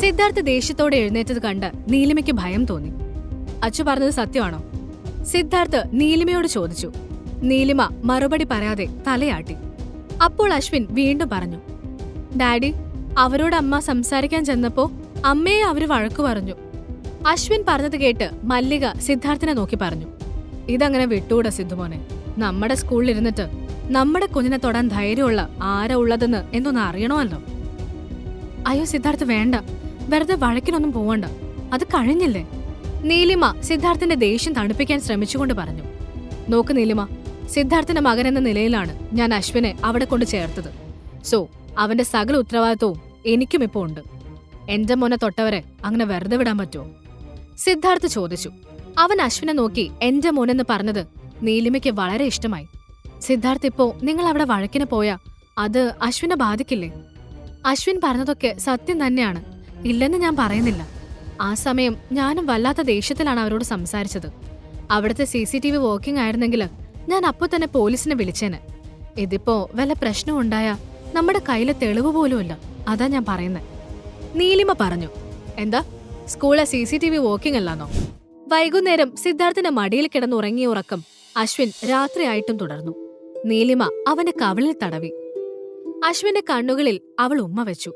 സിദ്ധാർത്ഥ് ദേഷ്യത്തോടെ എഴുന്നേറ്റത് കണ്ട് നീലിമയ്ക്ക് ഭയം തോന്നി. അച്ചു പറഞ്ഞത് സത്യമാണോ? സിദ്ധാർത്ഥ് നീലിമയോട് ചോദിച്ചു. നീലിമ മറുപടി പറയാതെ തലയാട്ടി. അപ്പോൾ അശ്വിൻ വീണ്ടും പറഞ്ഞു. ഡാഡി അവരോട് അമ്മ സംസാരിക്കാൻ ചെന്നപ്പോ അമ്മയെ അവർ വഴക്കു പറഞ്ഞു. അശ്വിൻ പറഞ്ഞത് കേട്ട് മല്ലിക സിദ്ധാർത്ഥിനെ നോക്കി പറഞ്ഞു. ഇതങ്ങനെ വിട്ടൂടാ സിദ്ധുമോനെ. നമ്മുടെ സ്കൂളിൽ ഇരുന്നിട്ട് നമ്മുടെ കുഞ്ഞിനെ തൊടാൻ ധൈര്യമുള്ള ആരാ ഉള്ളതെന്ന് എന്നൊന്ന് അറിയണമല്ലോ. അയ്യോ സിദ്ധാർത്ഥ് വേണ്ട. വെറുതെ വഴക്കിനൊന്നും പോവണ്ട. അത് കഴിഞ്ഞില്ലേ? നീലിമ സിദ്ധാർത്ഥിന്റെ ദേഷ്യം തണുപ്പിക്കാൻ ശ്രമിച്ചുകൊണ്ട് പറഞ്ഞു. നോക്ക് നീലിമ സിദ്ധാർത്ഥന്റെ മകൻ എന്ന നിലയിലാണ് ഞാൻ അശ്വിനെ അവിടെ കൊണ്ട് ചേർത്തത്. സോ അവന്റെ സകല ഉത്തരവാദിത്വവും എനിക്കും ഇപ്പോൾ ഉണ്ട്. എന്റെ മോനെ തൊട്ടവരെ അങ്ങനെ വെറുതെ വിടാൻ പറ്റുമോ? സിദ്ധാർത്ഥ് ചോദിച്ചു. അവൻ അശ്വിനെ നോക്കി എന്റെ മോനെന്ന് പറഞ്ഞത് നീലിമയ്ക്ക് വളരെ ഇഷ്ടമായി. സിദ്ധാർത്ഥ് ഇപ്പോ നിങ്ങൾ അവിടെ വഴക്കിന് പോയാ അത് അശ്വിനെ ബാധിക്കില്ലേ? അശ്വിൻ പറഞ്ഞതൊക്കെ സത്യം തന്നെയാണ്. ഇല്ലെന്ന് ഞാൻ പറയുന്നില്ല. ആ സമയം ഞാനും വല്ലാത്ത ദേഷ്യത്തിലാണ് അവരോട് സംസാരിച്ചത്. അവിടുത്തെ C C T V working ആയിരുന്നെങ്കിൽ ഞാൻ അപ്പോൾ തന്നെ പോലീസിനെ വിളിച്ചേനെ. ഇതിപ്പോ വല്ല പ്രശ്നം ഉണ്ടായാ നമ്മുടെ കയ്യിലെ തെളിവ് പോലുമില്ല അതാ ഞാൻ പറയുന്നത് നീലിമ പറഞ്ഞു എന്താ? സ്കൂളെ C C T V working അല്ലാന്നോ? വൈകുന്നേരം സിദ്ധാർത്ഥിന്റെ മടിയിൽ കിടന്നുറങ്ങിയ ഉറക്കം അശ്വിൻ രാത്രിയായിട്ടും തുടർന്നു. നീലിമ അവന്റെ കവിളിൽ തടവി. അശ്വിന്റെ കണ്ണുകളിൽ അവൾ ഉമ്മ വെച്ചു.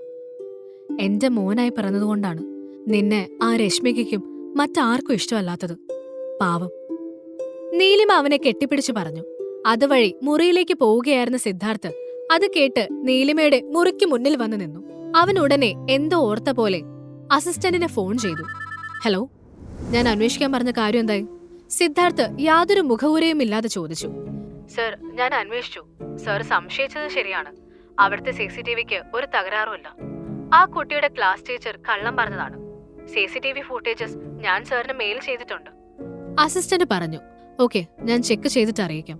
എന്റെ മോനായി പറഞ്ഞതുകൊണ്ടാണ് നിന്നെ ആ രശ്മികയ്ക്കും മറ്റാർക്കും ഇഷ്ടമല്ലാത്തത്. പാവം. നീലിമ അവനെ കെട്ടിപ്പിടിച്ചു പറഞ്ഞു. അതുവഴി മുറിയിലേക്ക് പോവുകയായിരുന്ന സിദ്ധാർത്ഥ് അത് കേട്ട് നീലിമയുടെ മുറിക്ക് മുന്നിൽ വന്നു നിന്നു. അവൻ ഉടനെ എന്തോ ഓർത്ത പോലെ അസിസ്റ്റന്റിനെ ഫോൺ ചെയ്തു. ഹലോ ഞാൻ അന്വേഷിക്കാൻ പറഞ്ഞ കാര്യം എന്തായി? സിദ്ധാർത്ഥ് യാതൊരു മുഖവുരയും ഇല്ലാതെ ചോദിച്ചു. സർ ഞാൻ അന്വേഷിച്ചു. സർ സംശയിച്ചത് ശരിയാണ്. അവിടുത്തെ സി സി ടി വിക്ക് ഒരു തകരാറുമില്ല ആ കുട്ടിയുടെ ക്ലാസ് ടീച്ചർ കള്ളം പറഞ്ഞതാണ്. C C T V footages ഞാൻ സാറിന് മെയിൽ ചെയ്തിട്ടുണ്ട്. അസിസ്റ്റന്റ് പറഞ്ഞു ഓക്കെ ഞാൻ ചെക്ക് ചെയ്തിട്ട് അറിയിക്കാം.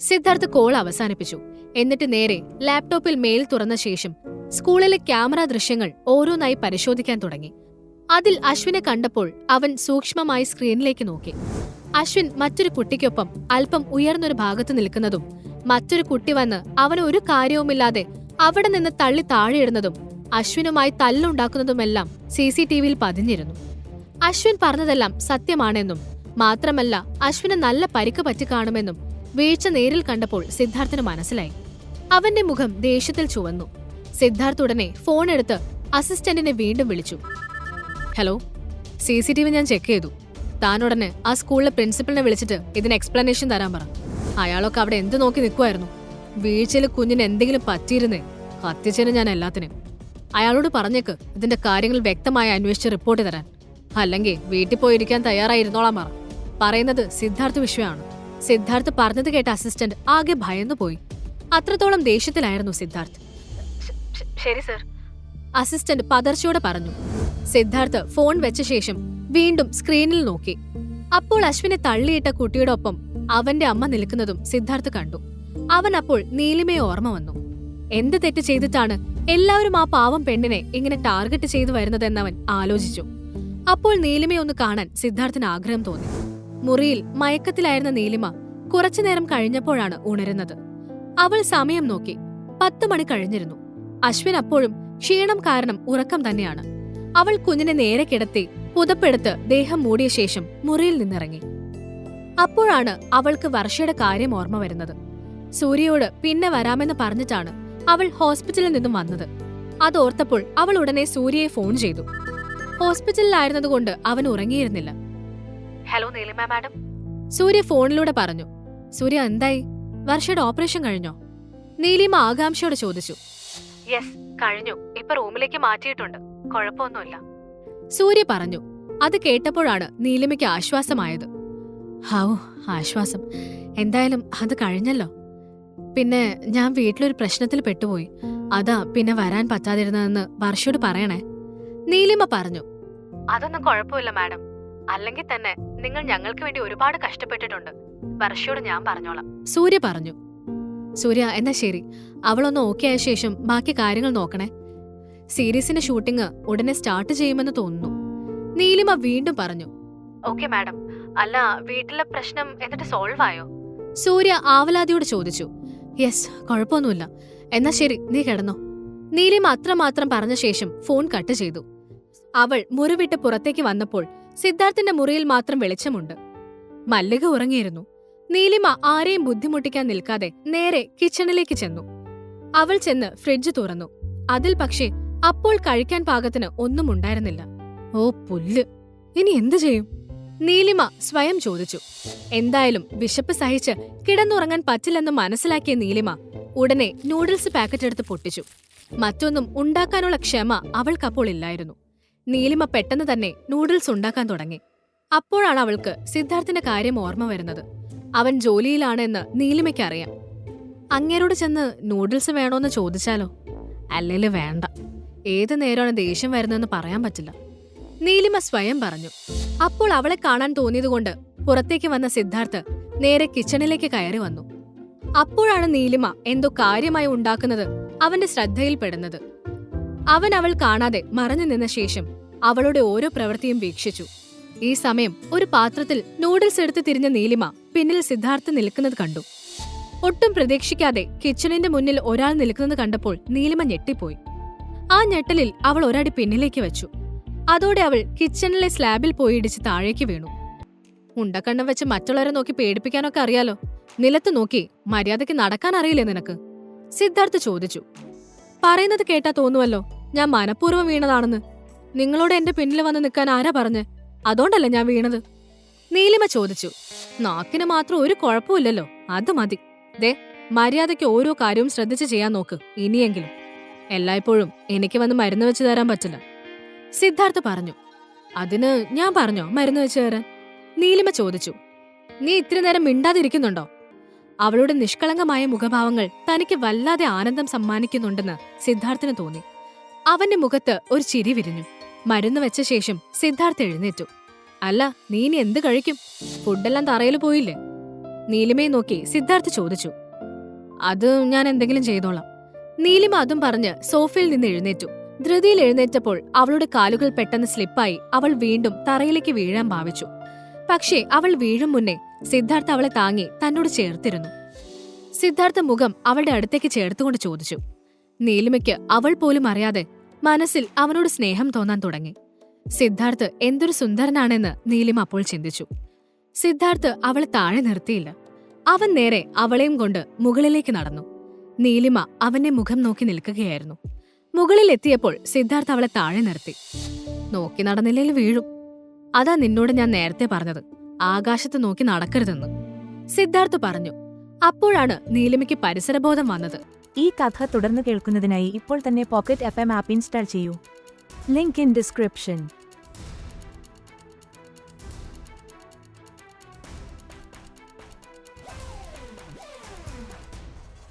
സിദ്ധാർത്ഥ് കോൾ അവസാനിപ്പിച്ചു. എന്നിട്ട് നേരെ ലാപ്ടോപ്പിൽ മെയിൽ തുറന്ന ശേഷം സ്കൂളിലെ ക്യാമറ ദൃശ്യങ്ങൾ ഓരോന്നായി പരിശോധിക്കാൻ തുടങ്ങി. അതിൽ അശ്വിനെ കണ്ടപ്പോൾ അവൻ സൂക്ഷ്മമായി സ്ക്രീനിലേക്ക് നോക്കി. അശ്വിൻ മറ്റൊരു കുട്ടിക്കൊപ്പം അല്പം ഉയർന്നൊരു ഭാഗത്ത് നിൽക്കുന്നതും മറ്റൊരു കുട്ടി വന്ന് അവന് ഒരു കാര്യവുമില്ലാതെ അവിടെ നിന്ന് തള്ളി താഴെയിടുന്നതും അശ്വിനുമായി തല്ലുണ്ടാക്കുന്നതുമെല്ലാം സി സി ടി വിയിൽ പതിഞ്ഞിരുന്നു. അശ്വിൻ പറഞ്ഞതെല്ലാം സത്യമാണെന്നും മാത്രമല്ല അശ്വിന് നല്ല പരിക്ക് പറ്റി കാണുമെന്നും വീഴ്ച നേരിൽ കണ്ടപ്പോൾ സിദ്ധാർത്ഥിന് മനസ്സിലായി. അവന്റെ മുഖം ദേഷ്യത്തിൽ ചുവന്നു. സിദ്ധാർത്ഥ് ഉടനെ ഫോൺ എടുത്ത് അസിസ്റ്റന്റിനെ വീണ്ടും വിളിച്ചു. Hello C C T V ഞാൻ ചെക്ക് ചെയ്തു. താനുടനെ ആ സ്കൂളിലെ പ്രിൻസിപ്പലിനെ വിളിച്ചിട്ട് ഇതിന് എക്സ്പ്ലനേഷൻ തരാൻ പറ. അയാളൊക്കെ അവിടെ എന്ത് നോക്കി നിൽക്കുമായിരുന്നു വീഴ്ചയിൽ കുഞ്ഞിന് എന്തെങ്കിലും പറ്റിയിരുന്നേ? കത്തിച്ചതിന് ഞാൻ എല്ലാത്തിനും. അയാളോട് പറഞ്ഞേക്ക്. ഇതിന്റെ കാര്യങ്ങൾ വ്യക്തമായി അന്വേഷിച്ച് റിപ്പോർട്ട് തരാൻ. അല്ലെങ്കിൽ വീട്ടിൽ പോയിരിക്കാൻ തയ്യാറായിരുന്നോളാം പറ പറയുന്നത് സിദ്ധാർത്ഥ് വിഷയമാണ് സിദ്ധാർത്ഥ് പറഞ്ഞത് കേട്ട അസിസ്റ്റന്റ് ആകെ ഭയന്നു പോയി അത്രത്തോളം ദേഷ്യത്തിലായിരുന്നു സിദ്ധാർത്ഥ്. ശരി സർ. അസിസ്റ്റന്റ് പതർച്ചയോടെ പറഞ്ഞു. സിദ്ധാർത്ഥ് ഫോൺ വെച്ച ശേഷം വീണ്ടും സ്ക്രീനിൽ നോക്കി. അപ്പോൾ അശ്വിനെ തള്ളിയിട്ട കുട്ടിയുടെ ഒപ്പം അവന്റെ അമ്മ നിൽക്കുന്നതും സിദ്ധാർത്ഥ് കണ്ടു. അവൻ അപ്പോൾ നീലിമയെ ഓർമ്മ വന്നു. എന്ത് തെറ്റ് ചെയ്തിട്ടാണ് എല്ലാവരും ആ പാവം പെണ്ണിനെ ഇങ്ങനെ ടാർഗറ്റ് ചെയ്തു വരുന്നതെന്നവൻ ആലോചിച്ചു. അപ്പോൾ നീലിമയെ ഒന്ന് കാണാൻ സിദ്ധാർത്ഥിന് ആഗ്രഹം തോന്നി. മുറിയിൽ മയക്കത്തിലായിരുന്ന നീലിമ കുറച്ചുനേരം കഴിഞ്ഞപ്പോഴാണ് ഉണരുന്നത്. അവൾ സമയം നോക്കി. പത്ത് മണി കഴിഞ്ഞിരുന്നു. അശ്വിൻ അപ്പോഴും ക്ഷീണം കാരണം ഉറക്കം തന്നെയാണ്. അവൾ കുഞ്ഞിനെ നേരെ കിടത്തി പുതപ്പെടുത്ത് ദേഹം മൂടിയ ശേഷം മുറിയിൽ നിന്നിറങ്ങി. അപ്പോഴാണ് അവൾക്ക് വർഷയുടെ കാര്യം ഓർമ്മ വരുന്നത്. സൂര്യയോട് പിന്നെ വരാമെന്ന് പറഞ്ഞിട്ടാണ് അവൾ ഹോസ്പിറ്റലിൽ നിന്നും വന്നത്. അതോർത്തപ്പോൾ അവൾ ഉടനെ സൂര്യയെ ഫോൺ ചെയ്തു. ഹോസ്പിറ്റലിലായിരുന്നതുകൊണ്ട് അവൻ ഉറങ്ങിയിരുന്നില്ല. ഹലോ നീലിമ മാഡം. സൂര്യ ഫോണിലൂടെ പറഞ്ഞു. സൂര്യ എന്തായി? വർഷയുടെ ഓപ്പറേഷൻ കഴിഞ്ഞോ? നീലിമ ആകാംക്ഷയോടെ ചോദിച്ചു. യെസ് കഴിഞ്ഞു. ഇപ്പൊ റൂമിലേക്ക് മാറ്റിയിട്ടുണ്ട്. കുഴപ്പമൊന്നുമില്ല. സൂര്യ പറഞ്ഞു. അത് കേട്ടപ്പോഴാണ് നീലിമയ്ക്ക് ആശ്വാസമായത്. ഹൗ ആശ്വാസം. എന്തായാലും അത് കഴിഞ്ഞല്ലോ. പിന്നെ ഞാൻ വീട്ടിലൊരു പ്രശ്നത്തിൽ പെട്ടുപോയി. അതാ പിന്നെ വരാൻ പറ്റാതിരുന്നതെന്ന് വർഷയോട് പറയണേ. നീലിമ പറഞ്ഞു അതൊന്നും കുഴപ്പമില്ല മാഡം. അല്ലെങ്കിൽ തന്നെ നിങ്ങൾ ഞങ്ങൾക്ക് വേണ്ടി ഒരുപാട് കഷ്ടപ്പെട്ടിട്ടുണ്ട്. വർഷയോട് ഞാൻ പറഞ്ഞോളാം. സൂര്യ പറഞ്ഞു സൂര്യ എന്നാ ശരി. അവളൊന്ന് ഓക്കെ ആയ ശേഷം ബാക്കി കാര്യങ്ങൾ നോക്കണേ. സീരീസിന്റെ ഷൂട്ടിംഗ് ഉടനെ സ്റ്റാർട്ട് ചെയ്യുമെന്ന് തോന്നുന്നു. നീലിമ വീണ്ടും പറഞ്ഞു ഓക്കെ മാഡം. അല്ല വീട്ടിലെ പ്രശ്നം എന്നിട്ട് സോൾവ് ആയോ? സൂര്യ ആവലാതിയോട് ചോദിച്ചു യെസ് കുഴപ്പമൊന്നുമില്ല. എന്നാ ശരി നീ കിടന്നോ. നീലിമ അത്രമാത്രം പറഞ്ഞ ശേഷം ഫോൺ കട്ട് ചെയ്തു. അവൾ മുറിവിട്ട് പുറത്തേക്ക് വന്നപ്പോൾ സിദ്ധാർത്ഥിന്റെ മുറിയിൽ മാത്രം വെളിച്ചമുണ്ട്. മല്ലിക ഉറങ്ങിയിരുന്നു. നീലിമ ആരെയും ബുദ്ധിമുട്ടിക്കാൻ നിൽക്കാതെ നേരെ കിച്ചണിലേക്ക് ചെന്നു. അവൾ ചെന്ന് ഫ്രിഡ്ജ് തുറന്നു. അതിൽ പക്ഷേ അപ്പോൾ കഴിക്കാൻ പാകത്തിന് ഒന്നും ഉണ്ടായിരുന്നില്ല. ഓ പുല്ല്. ഇനി എന്തു ചെയ്യും? നീലിമ സ്വയം ചോദിച്ചു. എന്തായാലും വിശപ്പ് സഹിച്ച് കിടന്നുറങ്ങാൻ പറ്റില്ലെന്ന് മനസ്സിലാക്കിയ നീലിമ ഉടനെ നൂഡിൽസ് പാക്കറ്റ് എടുത്ത് പൊട്ടിച്ചു. മറ്റൊന്നും ഉണ്ടാക്കാനുള്ള ക്ഷമ അവൾക്കപ്പോൾ ഇല്ലായിരുന്നു. നീലിമ പെട്ടെന്ന് തന്നെ നൂഡിൽസ് ഉണ്ടാക്കാൻ തുടങ്ങി. അപ്പോഴാണ് അവൾക്ക് സിദ്ധാർത്ഥിന്റെ കാര്യം ഓർമ്മ വരുന്നത്. അവൻ ജോലിയിലാണെന്ന് നീലിമയ്ക്ക് അറിയാം. അങ്ങേരോട് ചെന്ന് നൂഡിൽസ് വേണോന്ന് ചോദിച്ചാലോ? അല്ലേൽ വേണ്ട. ഏത് നേരമാണ് ദേഷ്യം വരുന്നതെന്ന് പറയാൻ പറ്റില്ല. നീലിമ സ്വയം പറഞ്ഞു. അപ്പോൾ അവളെ കാണാൻ തോന്നിയതുകൊണ്ട് പുറത്തേക്ക് വന്ന സിദ്ധാർത്ഥ് നേരെ കിച്ചണിലേക്ക് കയറി വന്നു. അപ്പോഴാണ് നീലിമ എന്തോ കാര്യമായി ഉണ്ടാക്കുന്നത് അവന്റെ ശ്രദ്ധയിൽപ്പെടുന്നത്. അവൻ അവൾ കാണാതെ മറഞ്ഞു നിന്ന ശേഷം അവളുടെ ഓരോ പ്രവൃത്തിയും വീക്ഷിച്ചു. ഈ സമയം ഒരു പാത്രത്തിൽ നൂഡിൽസ് എടുത്ത് തിരിഞ്ഞ നീലിമ പിന്നിൽ സിദ്ധാർത്ഥ് നിൽക്കുന്നത് കണ്ടു. ഒട്ടും പ്രതീക്ഷിക്കാതെ കിച്ചണിന്റെ മുന്നിൽ ഒരാൾ നിൽക്കുന്നത് കണ്ടപ്പോൾ നീലിമ ഞെട്ടിപ്പോയി. ആ ഞെട്ടലിൽ അവൾ ഒരടി പിന്നിലേക്ക് വെച്ചു. അതോടെ അവൾ കിച്ചണിലെ സ്ലാബിൽ പോയി ഇടിച്ച് താഴേക്ക് വീണു. ഉണ്ടക്കണ്ണം വെച്ച് മറ്റുള്ളവരെ നോക്കി പേടിപ്പിക്കാനൊക്കെ അറിയാലോ? നിലത്ത് നോക്കി മര്യാദയ്ക്ക് നടക്കാൻ അറിയില്ലേ നിനക്ക്? സിദ്ധാർത്ഥ് ചോദിച്ചു. പറയുന്നത് കേട്ടാ തോന്നുവല്ലോ ഞാൻ മനഃപൂർവം വീണതാണെന്ന്. നിങ്ങളോട് എന്റെ പിന്നിൽ വന്ന് നിൽക്കാൻ ആരാ പറഞ്ഞ്? അതുകൊണ്ടല്ല ഞാൻ വീണത്? നീലിമ ചോദിച്ചു. നാക്കിന് മാത്രം ഒരു കുഴപ്പമില്ലല്ലോ അത് മതി. ദേ മര്യാദയ്ക്ക് ഓരോ കാര്യവും ശ്രദ്ധിച്ച് ചെയ്യാൻ നോക്ക് ഇനിയെങ്കിലും. എല്ലായ്പ്പോഴും എനിക്ക് വന്ന് മരുന്ന് വെച്ച് തരാൻ പറ്റില്ല. സിദ്ധാർത്ഥ് പറഞ്ഞു. അതിന് ഞാൻ പറഞ്ഞോ? മരുന്ന് വെച്ച് തരാൻ? നീലിമ ചോദിച്ചു. നീ ഇത്ര നേരം മിണ്ടാതിരിക്കുന്നുണ്ടോ? അവളുടെ നിഷ്കളങ്കമായ മുഖഭാവങ്ങൾ തനിക്ക് വല്ലാതെ ആനന്ദം സമ്മാനിക്കുന്നുണ്ടെന്ന് സിദ്ധാർത്ഥിന് തോന്നി. അവന്റെ മുഖത്ത് ഒരു ചിരി വിരിഞ്ഞു. മരുന്ന് വെച്ച ശേഷം സിദ്ധാർത്ഥ് എഴുന്നേറ്റു. അല്ല നീ ഇനി എന്ത് കഴിക്കും? ഫുഡെല്ലാം തറയിൽ പോയില്ലേ? നീലിമയെ നോക്കി സിദ്ധാർത്ഥ് ചോദിച്ചു. അത് ഞാൻ എന്തെങ്കിലും ചെയ്തോളാം. നീലിമ അതും പറഞ്ഞ് സോഫയിൽ നിന്ന് എഴുന്നേറ്റു. ധൃതിയിൽ എഴുന്നേറ്റപ്പോൾ അവളുടെ കാലുകൾ പെട്ടെന്ന് സ്ലിപ്പായി അവൾ വീണ്ടും തറയിലേക്ക് വീഴാൻ ഭാവിച്ചു. പക്ഷേ അവൾ വീഴും മുന്നേ സിദ്ധാർത്ഥ അവളെ താങ്ങി തന്നോട് ചേർത്തിരുന്നു. സിദ്ധാർത്ഥ മുഖം അവളുടെ അടുത്തേക്ക് ചേർത്തുകൊണ്ട് ചോദിച്ചു. നീലിമയ്ക്ക് അവൾ പോലും അറിയാതെ മനസ്സിൽ അവനോട് സ്നേഹം തോന്നാൻ തുടങ്ങി. സിദ്ധാർത്ഥ് എന്തൊരു സുന്ദരനാണെന്ന് നീലിമ അപ്പോൾ ചിന്തിച്ചു. സിദ്ധാർത്ഥ് അവളെ താഴെ നിർത്തിയില്ല. അവൻ നേരെ അവളെയും കൊണ്ട് മുകളിലേക്ക് നടന്നു. നീലിമ അവന്റെ മുഖം നോക്കി നിൽക്കുകയായിരുന്നു. മുകളിൽ എത്തിയപ്പോൾ സിദ്ധാർത്ഥ് അവളെ താഴെ നിർത്തി. നോക്കി നടന്നില്ലെങ്കിൽ വീഴും. അതാ നിന്നോട് ഞാൻ നേരത്തെ പറഞ്ഞത്. ആകാശത്ത് നോക്കി നടക്കരുതെന്ന്. സിദ്ധാർത്ഥ് പറഞ്ഞു. അപ്പോഴാണ് നീലിമയ്ക്ക് പരിസരബോധം വന്നത്. ഈ കഥ തുടർന്ന് കേൾക്കുന്നതിനായി ഇപ്പോൾ തന്നെ pocket F M app install ചെയ്യൂ. Link in description.